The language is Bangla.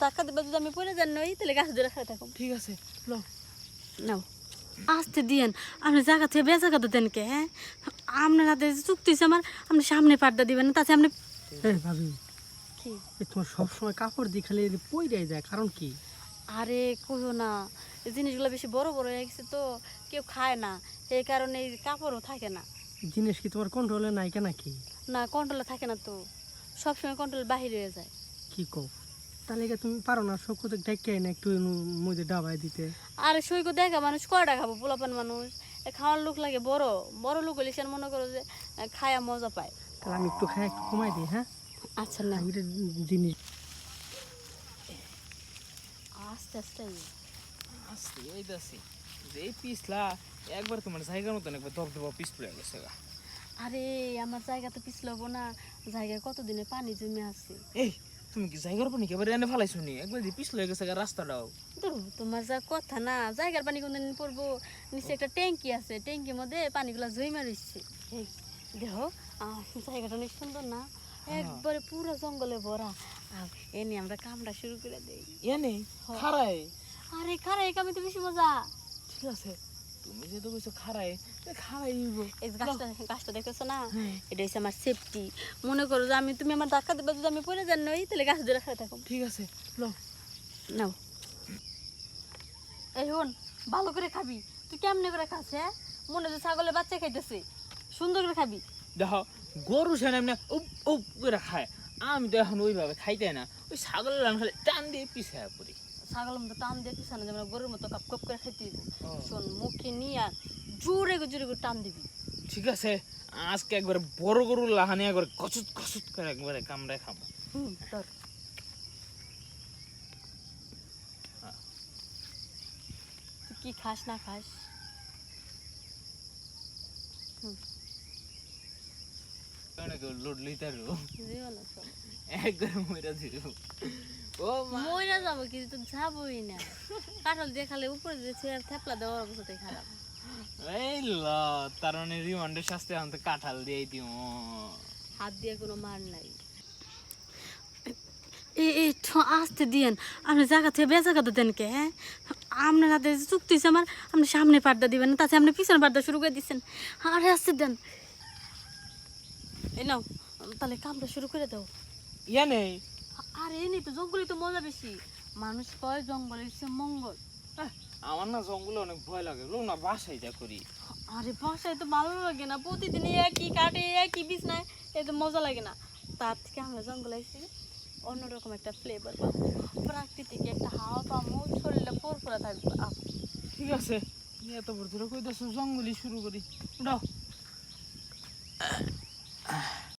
টাকা দেবে যদি আমি পড়ে যান নই তাহলে গাছ ধরে খাই থাকুন ঠিক আছে লো নাও। আসতে দিয়েন আপনি জায়গা থেকে বে জায়গা তো দেন কে হ্যাঁ? আপনার হাতে চুক্তি হয়েছে আমার আপনি সামনে পাড়টা দিবেন না তাতে আপনি ভাবি কি? তোমার সবসময় কাপড় দিয়ে খালি পইরাই যায় কারণ কি? আরে কইও না এই জিনিসগুলো বেশি বড় বড় হয়ে গেছে তো কেউ খায় না এই কারণে এই কাপড়ও থাকে না। জিনিস কি তোমার কন্ট্রোলে নাই কেন কি না কন্ট্রোলে থাকে না তো সবসময় কন্ট্রোল বাহির হয়ে যায়। কি কও? তাহলে কি তুমি পারো না কোথাও ডেকে না একটু মধ্যে ডাবাই দিতে। আর সৈক দেখা মানুষ কয়টা খাব? পোলাপান মানুষ। খাওয়ার লোক লাগে বড়। বড় লোক হলে সে মনে করো যে খায়া মজা পায়। তাহলে আমি একটু খাই একটু কমাই দিই হ্যাঁ? আচ্ছা না। আমি জিনিস আস্তে আস্তে। আস্তে ওইতাছি যে পিছলা একবার তোমার জায়গার মতন একবার দবদবা পিছ পড়ে গেছে আরে আমার জায়গা তো পিছলবো না। জায়গায় কতদিনে পানি জমে আছে? এই তুমি কি জায়গার পানি একেবারে এনে ফেলাইছো নি? একবার যে পিছলে গেছে রাস্তাটাও। ধরো তোমার যা কথা না জায়গার পানি কোনদিন পড়ব? নিচে একটা ট্যাঙ্কি আছে ট্যাঙ্কির মধ্যে পানিগুলো এই দেখো আহ, জায়গাটা অনেক সুন্দর না? একবারে পুরো জঙ্গলে ভরা। এনে আমরা কামড়া শুরু করে দেই। এনে খারাই আরে খারা এই কামে তো বেশি মজা। ঠিক আছে তুমি যেহেতু কইছো খারাই খারাই নিব এই যে গাছটা গাছটা দেখতেছো না? হ্যাঁ। এটা হচ্ছে আমার সেফটি মনে করো যে আমি তুমি আমার ধাক্কা দেবে যদি আমি পড়ে যান নই তাহলে গাছ ধরে খাই থাকুন ঠিক আছে নাও। এই হন ভালো করে খাবি। তুই কেমনে করে খাস হ্যাঁ? মনে হচ্ছে ছাগলের বাচ্চা খাইতেছে। সুন্দর করে খাবি। দেখো গরু সেন এমনি উপ উপ করে খায়। আমি তো এখন ওইভাবে খাইতে না। ওই ছাগলের টান দিয়ে পিছায় পড়ি। ছাগলের মতো টান দিয়ে পিছানো যেমন গরুর মতো কাপ কাপ করে খাইতে দিব। শোন মুখে নিয়ে জোরে জোরে করে টান দিবি। ঠিক আছে আজকে একবারে বড় গরু লাহানি একবার কচুত কচুত করে একবারে কামড়ায় খাব। হুম তোর কি খাস না খাস? লোড লইতারু? একবার মইরা দিল মইরা যাব কিছু তো যাবোই না কাঁঠাল দিয়ে খালে উপরে যে চেয়ার থেপলা দেওয়ার অবস্থাতে খারাপ। এই ল তার মানে রিমান্ডের শাস্তি আমি তো কাঁঠাল দিয়েই দিও হাত দিয়ে কোনো মার নাই। এই আসতে দিয়েন। আপনি জায়গা থেকে বে জায়গা তো দেন কে হ্যাঁ? আপনার হাতে চুক্তি হয়েছে আমার আপনি সামনে পাড়টা দিবেন না তাতে আপনি পিছনে পাড়টা শুরু করে দিচ্ছেন আরে আসতে দেন। এই নাও তাহলে কামটা শুরু করে দাও। ইয়া নেই। আর নেই তো জঙ্গলে তো মজা বেশি। মানুষ কয় জঙ্গলে হচ্ছে মঙ্গল। আমার না জঙ্গলে অনেক ভয় লাগে। লোক না বাসায় যা করি। আরে বাসায় তো ভালো লাগে না। প্রতিদিন একই কাটে একই বিছনায় তো মজা লাগে না। তার থেকে আমরা জঙ্গলে এসেছি অন্যরকম একটা ফ্লেভার পাবো। প্রাকৃতিক একটা হাওয়া পাবো শরীরটা ফুরফুরা থাকবে। ঠিক আছে। এত বড় ধরে কই দাস জঙ্গলি শুরু করি। উঠাও